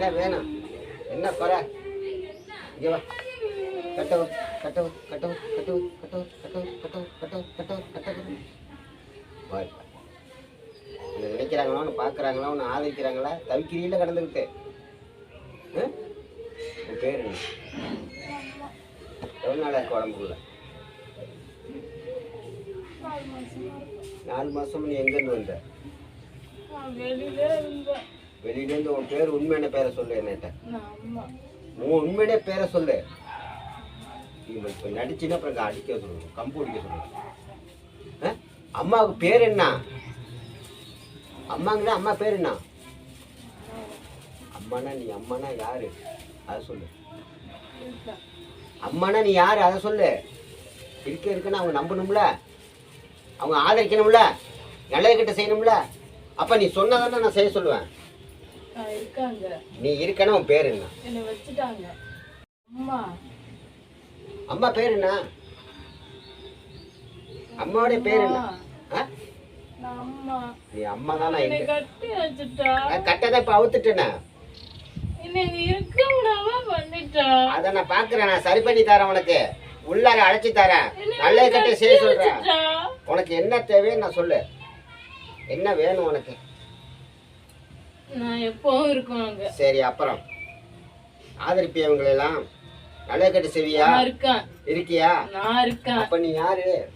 என்ன வேணும்? என்ன குறை? இங்கே வா. கட்டவு கட்டவு கட்டவு கட்டவு கட்டவு கட்டவு கட்டவு கட்டவு கட்டவு கட்டவு வா நினைக்கிறாங்களா ஒன்று பார்க்குறாங்களா? ஒன்று ஆதரிக்கிறாங்களா? தவிக்கிறீல கடந்துக்கிட்டு உன் பேர் என்ன? எவ்வளோ நாளாக இருக்கு உடம்புக்குள்ள? நாலு மாதம் நீ எங்கேருந்து வந்த? வெளியிலே இருந்தேன். வெளியிலேருந்து உன் பேர் உண்மையான பேரை சொல்லு என்னட்ட. உன் உண்மையான பேரை சொல்லு. இவன் இப்போ நடிச்சுன்னா அப்புறம் அடிக்க சொல்லுவோம் கம்பு அடிக்க சொல்லுவோம் ஆ? அம்மாவுக்கு பேர் என்ன? அம்மாங்கன்னா அம்மா பேர் என்ன? அம்மானா நீ அம்மானா யாரு? அதை சொல்லு. அம்மானா நீ யாரு? அதை சொல்லு. இருக்க இருக்குன்னு அவங்க நம்பணும்ல. அவங்க ஆதரிக்கணும்ல. நல்லது கிட்ட செய்யணும்ல. அப்ப நீ சொன்னதானே நான் செய்ய சொல்லுவேன். இருக்காங்க. நீ இருக்கணும் உன் பேர் என்ன? என்னை வச்சுட்டாங்க. அம்மா. அம்மா பேர் என்ன? அம்மாவுடைய பேர் என்ன? நீ அம்மா தானே கட்டி வச்சுட்டா. கட்டதை இப்ப அவுத்துட்டேனே. அதை நான் பாக்குறேன் நான் சரி பண்ணி தரேன் உனக்கு. உள்ளார அழைச்சி தரேன். நல்லது கட்ட செய்ய சொல்றேன். உனக்கு என்ன தேவைன்னு நான் சொல்லு. என்ன வேணும் உனக்கு? நான் எப்பவும் இருக்கும் அங்க. சரி அப்புறம்? ஆதரிப்பியா இவங்களெல்லாம்? நல்லது கட்டு செய்வியா? நான் இருக்கேன். இருக்கியா? நான் இருக்கேன். அப்ப நீ யாரு?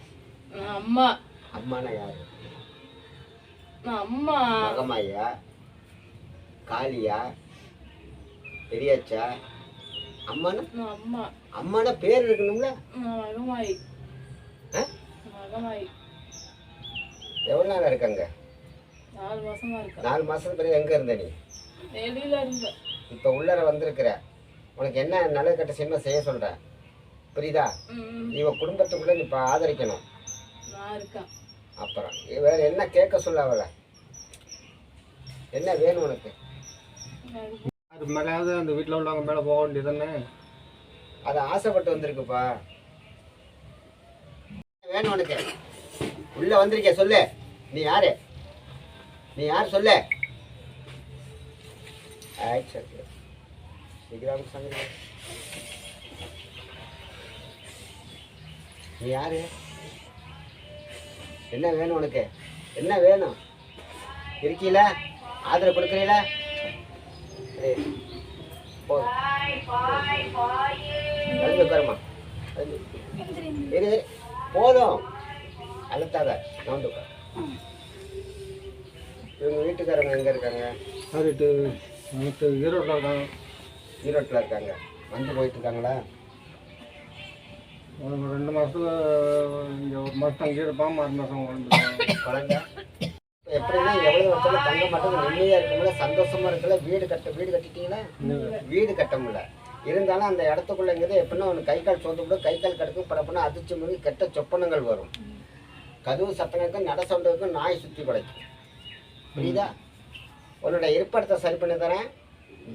நான் அம்மா. அம்மானா யாரு? நான் அம்மா. மகமாயா? காளியா? பெரியாச்சா? அம்மானா? நான் அம்மா. அம்மானா பேர் இருக்கணும்ல? நான் மகமாயி? மகமாயி. எவ்வளோ நாள் இருக்காங்க? நாலு மாசமா இருக்கேன் நாலு மாசத்துக்கு பிறகு எங்க இருந்த நீ? வெளியில இருந்தேன் இப்போ உள்ளர வந்திருக்கிற. உனக்கு என்ன நல்லது கட்ட சின்ன செய்ய சொல்ற? புரியுதா? ம், இவ குடும்பத்துக்குள்ள நீ இப்போ ஆதரிக்கணும். நான் இருக்கேன். அப்புறம் வேற என்ன கேட்க சொல்ல அவளை? என்ன வேணும் உனக்கு? அது மேலேயாவது அந்த வீட்டில் உள்ளவங்க மேலே போக வேண்டியது தானே அது ஆசைப்பட்டு வந்திருக்குப்பா. வேணும் உனக்கு? உள்ள வந்திருக்க சொல்லு. நீ யாரு? நீ யார் சொல்லு? ஆய் சரி சீக்கிரம் சங்கரி நீ யாரு? என்ன வேணும் உனக்கு? என்ன வேணும்? இருக்கீல? ஆதரவு கொடுக்குறீல? ஏய், போதும் எழுந்து உட்காருமா போதும். அழுத்தாத. நான் வந்து உட்காரு இவங்க வீட்டுக்காரங்க எங்கே இருக்காங்க? சரிட்டு எனக்கு ஈரோட்டில் இருக்காங்க. ஈரோட்டில் இருக்காங்க. வந்து போயிட்டு இருக்காங்களா ஒரு ரெண்டு மாதத்துல இங்கே ஒரு மாதம் அங்கேயே இருப்பான் மறு மாதம் குழந்தை. எப்படின்னா எவ்வளோ வருஷம் தங்க மாட்டோம் நிம்மதியாக இருக்கும்ல சந்தோஷமா இருக்குல்ல வீடு கட்ட வீடு கட்டிட்டீங்களா? வீடு கட்ட முடியல. இருந்தாலும் அந்த இடத்துக்குள்ளங்கிறது எப்படின்னா உனக்கு கை கால் சோர்ந்து கூட கை கால் கிடக்கும் படப்புனா அதிர்ச்சி மொழி கெட்ட சொப்பனங்கள் வரும். கதவு சத்தனக்கும் நட சவுண்டுக்கும் நாய் சுற்றி படைக்கும் புரியுதா? உன்னோட இருப்பிடத்தை சரி பண்ணி தரேன்.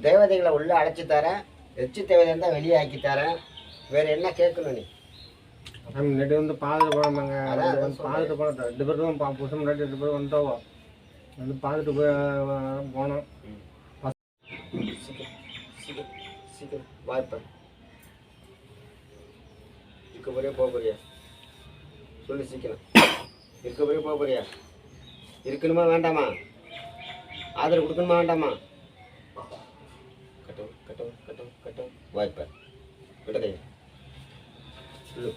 தேவதைகளை உள்ளே அழைச்சி தரேன். எச்சி தேவதை இருந்தால் வெளியே ஆக்கி தரேன். வேற என்ன கேட்கணும் நீ? முன்னாடி வந்து பார்த்துட்டு வந்து பார்த்துட்டு போனோம் ரெண்டு பேரும் தான் பா- புருஷன் முன்னாடி ரெண்டு பேரும் வந்துட்டோம். வந்து பார்த்துட்டு போய் போனோம். சீக்கிரம் சீக்கிரம் சீக்கிரம் வாய்ப்பேன் இருக்க போறியா? போக போறியா? சொல்லு சீக்கிரம். இருக்க போறியா? போக போறியா? இருக்கணுமா? வேண்டாமா? ஆதரவு கொடுக்கணுமா வேண்டாமா கட்டும் கட்டும் கட்டும் கட்டும் வாய்ப்பேன் விட்டதை சொல்லு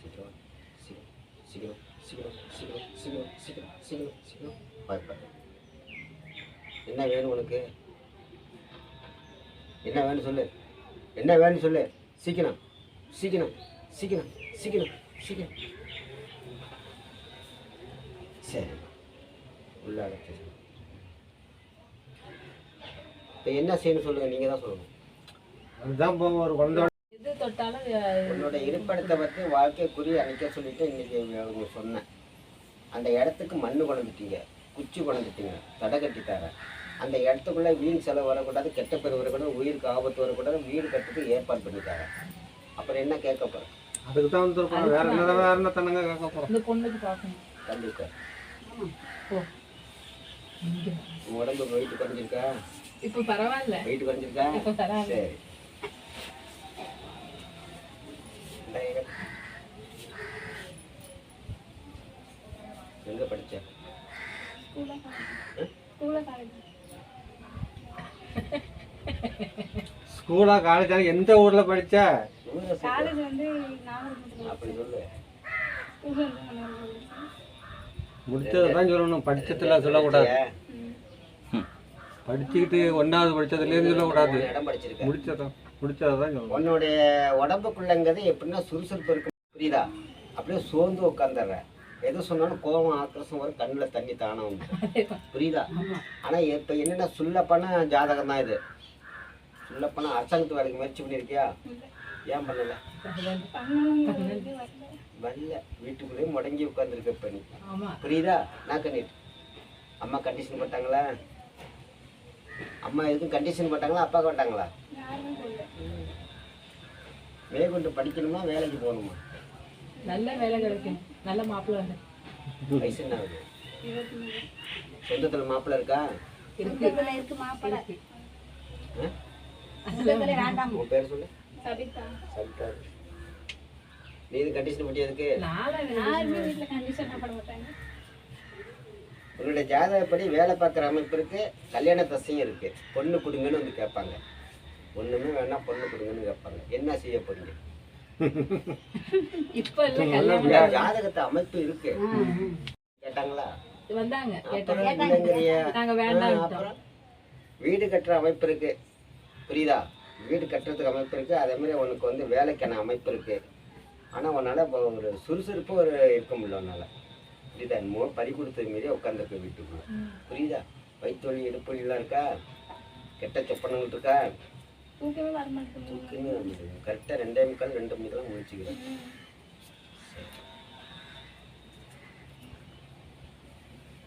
சீக்கிரம் சீக்கிரம் சீக்கிரம் சீக்கிரம் சீக்கிரம் சீக்கிரம் சீக்கிரம் சீக்கிரம் வாய்ப்பேன் என்ன வேணும் உனக்கு என்ன வேணும் சொல்லு என்ன வேணும் சொல்லு சீக்கிரம் சீக்கிரம் சீக்கிரம் சீக்கிரம் சீக்கிரம் சரி உள்ள அழைச்சி இப்போ என்ன செய்யணும் சொல்லுங்க? நீங்க தான் சொல்லணும். அதுதான் இப்போ ஒரு குழந்தை எது தொட்டாலும் உன்னோட இருப்பிடத்தை பற்றி வாழ்க்கை குறி அணைக்க சொல்லிட்டு இன்னைக்கு அவங்க சொன்னேன். அந்த இடத்துக்கு மண்ணு கொண்டுட்டீங்க குச்சி கொண்டுட்டீங்க தடை கட்டிட்டார அந்த இடத்துக்குள்ள வீண் செலவு வரக்கூடாது கெட்ட பேர் வரக்கூடாது உயிருக்கு ஆபத்து வரக்கூடாது வீடு கட்டுறதுக்கு ஏற்பாடு பண்ணிட்டாங்க. அப்புறம் என்ன கேட்க போகிறேன் அதுக்கு தான் வந்துருக்கோம். வேற என்ன வேற என்ன தனங்க கேட்க போகிறோம் இந்த பொண்ணுக்கு பார்க்கணும். கண்டிப்பாக உன் உடம்பு வெயிட் குறைஞ்சிருக்கா? இப்ப பரவாயில்ல. வெயிட் குறைஞ்சிருக்கா? இப்ப பரவாயில்ல. சரி. எங்க படிச்ச? ஸ்கூலா காலேஜா எந்த ஊர்ல படிச்ச. காலேஜ் வந்து நாகர்கோவில் அப்படி சொல்லு. முடித்ததை தான் சொல்லணும். படிச்சதுல சொல்லக்கூடாது. படிச்சுக்கிட்டு ஒன்றாவது படிச்சதுலேருந்து சொல்லக்கூடாது. முடிச்சதான் இடம் முடிச்சதை தான் சொல்லணும். உன்னுடைய உடம்புக்குள்ளங்கிறது எப்படின்னா சுறுசுறுப்பு இருக்கு புரியுதா? அப்படியே சோர்ந்து உட்காந்துடுறேன் எது சொன்னாலும் கோபம் ஆக்ரோஷம் வரும் கண்ணில் தண்ணி தானே புரியுதா? ஆனால் இப்போ என்னென்ன சுள்ளப்பன ஜாதகம் தான் இது. சுள்ளப்பன அரசாங்கத்து வேலைக்கு முயற்சி பண்ணியிருக்கியா? ஏன் பண்ணல? வரல. வீட்டுக்குள்ளேயே முடங்கி உட்காந்துருக்க இப்போ நீ. ஆமா. புரியுதா? நான் கண்ணிட்டு அம்மா கண்டிஷன் போட்டாங்களா? அம்மா எதுக்கும் கண்டிஷன் போட்டாங்களா? அப்பா போட்டாங்களா? மேற்கொண்டு படிக்கணுமா? வேலைக்கு போகணுமா? நல்ல வேலை கிடைக்கும். நல்ல மாப்பிள்ளை வயசு என்ன ஆகுது? சொந்தத்தில் மாப்பிள்ளை இருக்கா? இருக்கு. மாப்பிள்ளை? உன் பேர் சொல்லு. சபிதா சவிதா நீ இது கண்டிஷன் பட்டியதுக்கு நானும் வீட்டுல கண்டிஷன் போட மாட்டாங்க. உன்னுடைய ஜாதகப்படி வேலை பார்க்குற அமைப்பு இருக்கு கல்யாண தசையும் இருக்கு. பொண்ணு கொடுங்கன்னு வந்து கேட்பாங்க. ஒண்ணுமே வேணா பொண்ணு கொடுங்கன்னு கேட்பாங்க. என்ன செய்ய போறீங்க? இப்ப ஜாதகத்தை அமைப்பு இருக்கு. கேட்டாங்களா? வந்தாங்க. நாங்க வேண்டாம் வீடு கட்டுற அமைப்பு இருக்கு. புரியுதா? வீடு கட்டுறதுக்கு அமைப்பு இருக்கு. அதே மாதிரி உனக்கு வந்து வேலைக்கான அமைப்பு இருக்கு. ஆனா உன்னால ஒரு சுறுசுறுப்பு ஒரு இருக்க முடியல உன்னால. புரியுதா என்னமோ பறி கொடுத்தது மாரி உட்காந்துருக்க வீட்டுக்குள்ள புரியுதா? வயிற்று வலி இடுப்பு வலிலாம் இருக்கா? கெட்ட சொப்பனங்கள் இருக்கா? தூக்கமே தூக்கமே கரெக்டாக ரெண்டே முக்கால் ரெண்டு மணிக்கெல்லாம் முடிச்சுக்கிறேன்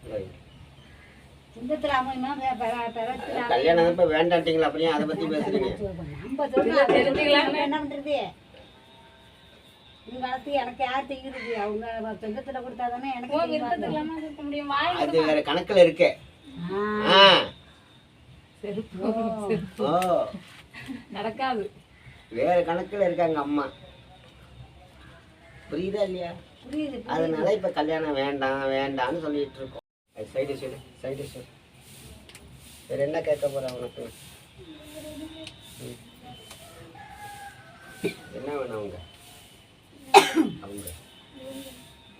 Right. சொந்தத்துல அமையுமா வே- பெற- பெறத்துல கல்யாணம் இப்போ வேண்டான்ட்டீங்களா அப்படியே? அதை பத்தி பேசுறீங்க. என்ன பண்றது? உங்க காலத்துக்கு எனக்கு யார் தெரியுது? அவங்க சொந்தத்துல கொடுத்தாதானே எனக்கு தெரியும். அது வேற கணக்குல இருக்கு. நடக்காது. வேற கணக்குல இருக்காங்க அம்மா. புரியுதா இல்லையா? புரியுது. அதனால இப்ப கல்யாணம் வேண்டாம் வேண்டாம்னு சொல்லிட்டு இருக்கோம். சைடு சொல்லு சைடு சொல்லு வேற என்ன கேட்க உனக்கு? ம். என்ன வேணும் அவங்க? அவங்க.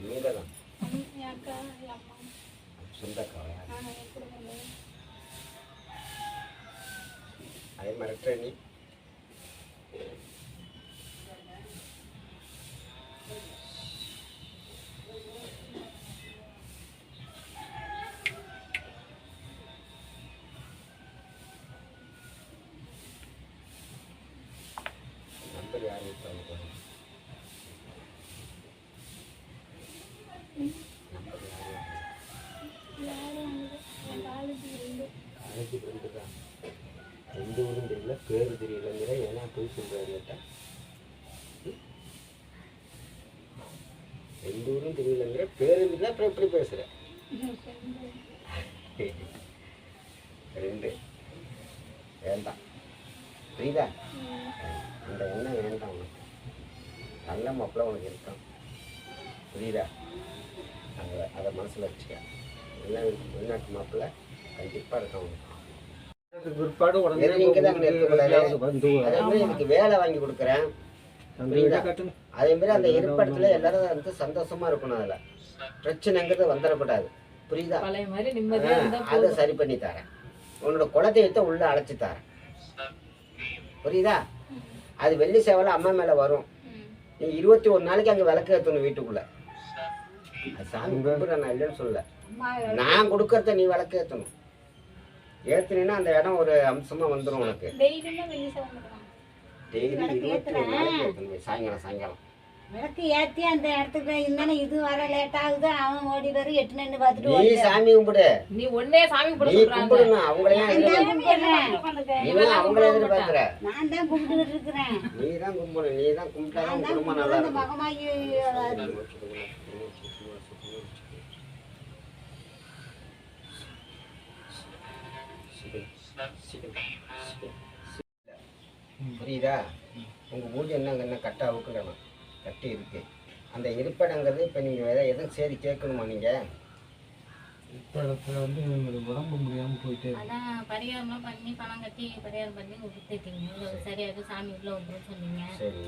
நீங்க தான் சொந்தக்காவா அதே மிரட்டுற நீ பேர் தெரியலங்கிற ஏன்னா போய் சொல்கிறாரு எந்த ஊரும் தெரியலங்கிற பேர் இல்லை அப்புறம் எப்படி பேசுகிற ரெண்டு. வேண்டாம். புரியுதா? அந்த எண்ணம் வேண்டாம் உனக்கு. நல்ல மாப்பிள உனக்கு இருக்கான். புரியுதா? அதை அதை மனசில் வச்சுக்க. வெளிநாட்டு மாப்பிள்ள கண்டிப்பாக இருக்கான் உனக்கு. பிற்பாடு உடனே எனக்கு வேலை வாங்கி கொடுக்குறேன். அதே மாதிரி அந்த இருப்பிடத்துல எல்லாரும் வந்து சந்தோஷமா இருக்கணும் அதில். பிரச்சனைங்கிறது வந்துடக்கூடாது. புரியுதா? பழைய மாதிரி நிம்மதியா இருந்தா ஆ, அதை சரி பண்ணி தரேன். உன்னோட குலதெய்வத்தை உள்ள அழைச்சி தரேன். புரியுதா? அது வெள்ளி சேவலை அம்மா மேல வரும். நீ இருபத்தி ஒரு நாளைக்கு அங்க விளக்கு ஏற்றணும் வீட்டுக்குள்ள. சாமி கும்பிட்ற நான் இல்லைன்னு சொல்லல. நான் கொடுக்கறத நீ விளக்கு ஏற்றணும் ஏத்துனீன்னா அந்த இடம் ஒரு அம்சமா வந்துடும் உனக்கு. டெய்லி இருபத்தி சாயங்காலம் சாயங்காலம். விளக்கு ஏத்தி அந்த இடத்துக்கு இருந்தானே இது வர லேட் ஆகுது அவன் ஓடி வரும் எட்டு நின்று பார்த்துட்டு நீ சாமி கும்பிடு. நீ ஒன்னே சாமி கும்பிட நீ தான் கும்பிடுறேன். நீ அவங்கள எதிர்பார்க்கிற. நான் தான் கும்பிட்டுக்கிட்டு இருக்கிறேன். நீ தான் கும்பிடணும் நீ தான் கும்பிட்டாதான் நான் தான் குடும்பம் நல்லா இருக்கும். மகமாயி சீக்கிரம் சீக்கிரம் சீக்கிரம் புரியுதா? உங்கள் பூஜை என்னங்க? என்ன கட்டை அவுக்கணும் கட்டி இருக்கு. அந்த இருப்பிடங்கிறது இப்போ நீங்கள் வேற எதுவும் சரி கேட்கணுமா நீங்கள் இப்போ இடத்துல வந்து எனக்கு உடம்பு முடியாமல் போயிட்டே. அதான் பரிகாரம்லாம் பண்ணி பணம் கட்டி பரிகாரம் பண்ணி கொடுத்துட்டீங்க. சரியாது சாமி உள்ள வந்துடும் சொன்னீங்க. சரி.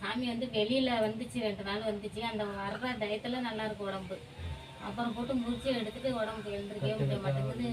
சாமி வந்து வெளியில வந்துச்சு. ரெண்டு நாள் வந்துச்சு. அந்த வர்ற டயத்துல நல்லா இருக்கு உடம்பு. அப்புறம் போட்டு முடிச்சு எடுத்துட்டு உடம்புக்கு எழுந்திருக்கவே முடிய மாட்டேங்குது.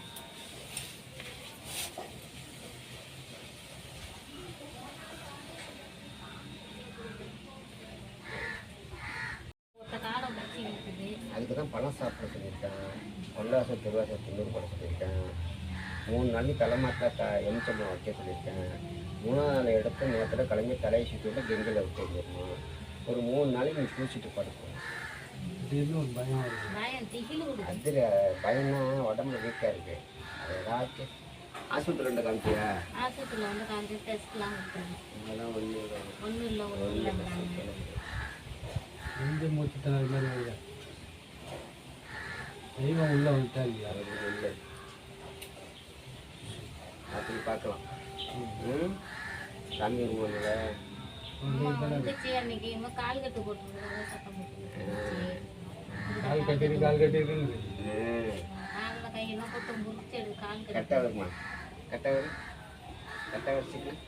திருவாசம் திண்ணூறு போட சொல்லியிருக்கேன். மூணு நாளைக்கு தலைமாட்டில் த எலுமிச்சம்பழம் வைக்க சொல்லியிருக்கேன். மூணாவது நாள் எடுத்து நேரத்தில் கிளம்பி தலையை சுற்றிட்டு கெங்கில் விட்டு வந்துடணும் ஒரு மூணு நாளைக்கு நீ குளிச்சுட்டு படுக்கணும் அதில் பயம்னா உடம்புல வீக்காக இருக்குது அது ஏதாச்சும் ஆஸ்பத்திரி ரெண்டு காமிச்சியா? ஆஸ்பத்திரியில் வந்து காமிச்சு டெஸ்ட்லாம் ஒன்றும் இல்லை. ஒன்றும் நெஞ்சு மூச்சு திணறல் மாதிரி தெய்வம் உள்ள வந்துட்டா இல்லையா? இல்லை அப்படி பார்க்கலாம். சாமி கும்பிடல கால் கட்டு போட்டு கால் கட்டி. கரெக்டாக வருமா? கரெக்டாக வரும் கரெக்டாக வரும் சீக்கிரம்.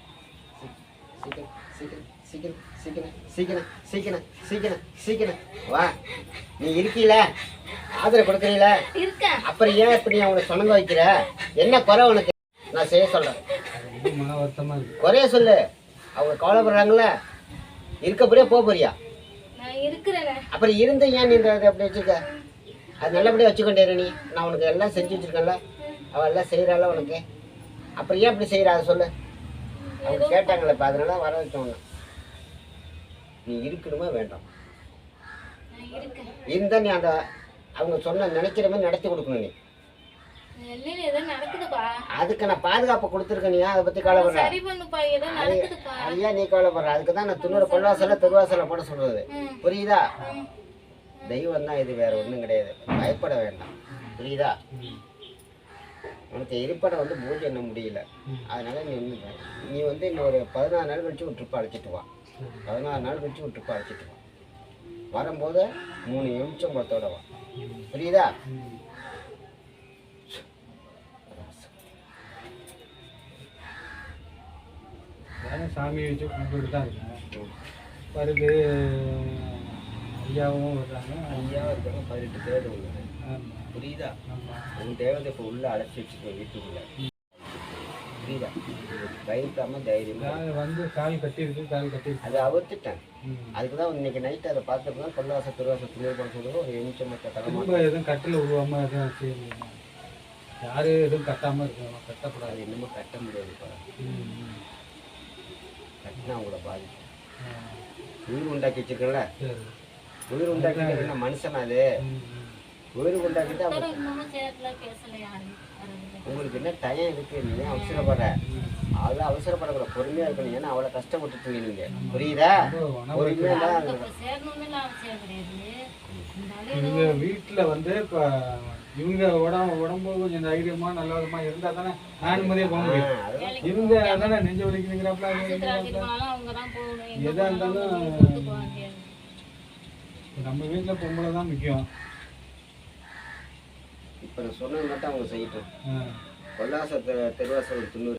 சீக்கிரம் சீக்கிரம். சீக்கிரம் சீக்கிரம் சீக்கிரம் சீக்கிரம் சீக்கிரம் வா நீ இருக்கீல? ஆதரவு கொடுக்குறீல? அப்புறம் ஏன் இப்படி அவனை சொன்னங்க வைக்கிற? என்ன குறை உனக்கு? நான் செய்ய இருக்கு குறைய சொல்லு. அவங்க கவலைப்படுறாங்களே இருக்கப்படியே போக போறியா? அப்புறம் இருந்து ஏன் நீ அப்படி வச்சுக்க அது நல்லபடியாக வச்சுக்கொண்டே நீ. நான் உனக்கு எல்லாம் செஞ்சு வச்சிருக்கேன்ல. அவள் எல்லாம் செய்கிறாள் உனக்கு? அப்புறம் ஏன் இப்படி செய்கிறா அதை சொல்லு. அவங்க கேட்டாங்களே இப்போ அதனால வர வச்சோங்க நீ இருக்கணுமா வேண்டாம்? நான் இருக்கேன். இருந்தா நீ அந்த அவங்க சொன்ன நினைக்கிற மாதிரி நடத்தி கொடுக்கணும் நீ. அதுக்கு நான் பாதுகாப்பு கொடுத்துருக்கேன் நீ ஏன் அதை பற்றி கவலைப்படுற சரி பண்ணுப்பா ஏதோ நடக்குதுப்பா. ஐயா நீ கவலைப்படுற. அதுக்கு தான் நான் துண்ணூறு கொள்வாசல திருவாசல போட சொல்றது. புரியுதா. தெய்வம் தான் இது வேற ஒன்றும் கிடையாது. பயப்பட வேண்டாம். புரியுதா? உனக்கு இருப்படம் வந்து பூஜை என்ன முடியல. அதனால நீ. நீ வந்து இன்னும் ஒரு பதினாறு நாள் கழிச்சு ஒரு ட்ரிப் அழைச்சிட்டு வா. பதினாறு நாள் கழிச்சு ட்ரிப் அழைச்சிட்டு வா. வரும்போது மூணு நிமிஷம் பத்தோட வா. புரியுதா? சாமியை வச்சு கும்பிட்டு தான் இருக்கேன். வருது ஐயாவும் வர்றாங்க. ஐயா இருக்காங்க பதினெட்டு பேர் உள்ளது. புரியுதா? உன் தேவதை இப்போ உள்ள அழைச்சி வச்சுக்கோ வீட்டுக்குள்ள. புரியுதா? பயப்படாம தைரியமா நான் வந்து கால் கட்டியிருக்கு கால் கட்டியிருக்கு. அதை அவுத்துட்டேன். அதுக்கு தான் இன்னைக்கு நைட்டு அதை பார்த்துட்டு தான் கொள்ளவாச திருவாச பண்ண சொல்லுவோம் ஒரு தரமா திரும்ப எதுவும் கட்டில் விழுவாம எதுவும் செய்யணும். யாரும் எதுவும் கட்டாமல் இருக்கணும். கட்டக்கூடாது இன்னமும் கட்ட முடியாதுப்பா ம், ம். கட்டினா அவங்கள பாதிக்கும் உயிர் உண்டாக்கி வச்சிருக்கல சரி. உயிர் உண்டாக்கிட்டு என்ன மனுஷனா அது. உயிர் உண்டாக்கிட்டு அவங்க உங்களுக்கு என்ன டயம் இருக்கு நீங்கள் அவசரப்படுற. அவ்வளோ அவசரப்படக்கூட பொறுமையாக இருக்கணும். ஏன்னா அவ்வளோ கஷ்டப்பட்டுட்டு நீங்கள் புரியுதா? பொறுமையாக வீட்டில் வந்து இப்போ இவங்க உடம்பு உடம்பு கொஞ்சம் தைரியமா நல்ல விதமா இருந்தா தானே நிம்மதியா போக முடியும். இவங்க தானே நெஞ்ச வலிக்குதுங்கிறப்ப எதா இருந்தாலும் நம்ம வீட்டுல பொம்பளை தான் முக்கியம். இப்போ நான் சொன்னது மட்டும் அவங்க செய்யட்டும். கொல்லாச திருவாசல் துண்ணூறு